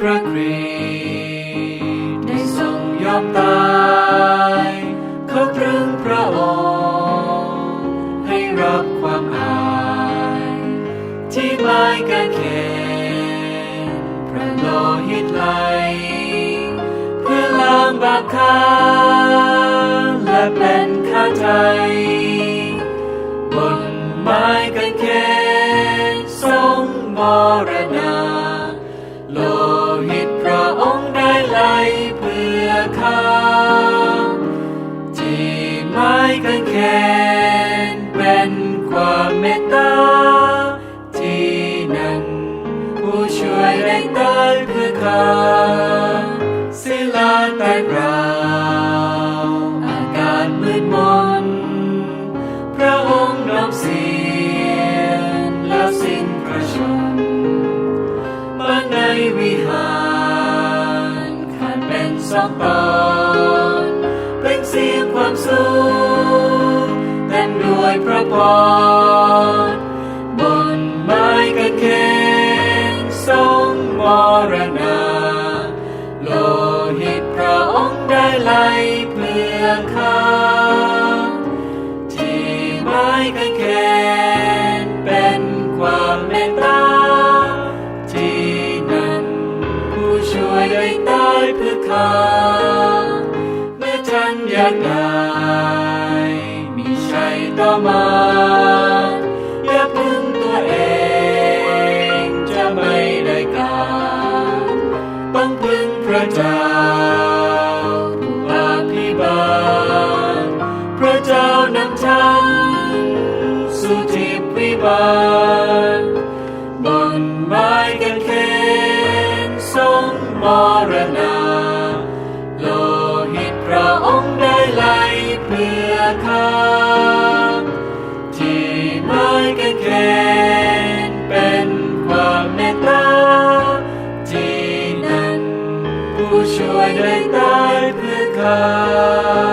พระคริสต์ได้ทรงยอมตายเขาตรึงพระองค์ให้รับความอายที่ไม้กางเขนพระโลหิตไหลเพื่อล้างบาปข้าและเป็นข้าไทยบนไม้กางเขนทรงมรณา เป็นความเมตตาที่นั่นผู้ช่วยได้ตายเพื่อข้าศิลาแตกราวอาการมืดมน พระองค์น้อมเสียงแล้วสิ้นพระชนมาในวิหารขาดเป็นสองตอนเปล่งเสียงความสุข พระพรบนไม้กางเขนทรงมรณา โลหิตพระองค์ได้ไหลเพื่อข้าที่ไม้กางเขนเป็นความเมตตา ที่นั่นผู้ช่วยได้ตายเพื่อข้าเมื่อท่านอยากได้ ชัยต่อมาอย่าพึ่งตัวเองจะไม่ได้การต้องพึ่งพระเจ้าผู้อภิบาลพระเจ้านำทางสู่ทิพวิมานบนไม้กางเขนทรงมรณา ช่วยได้ตายเพื่อข้า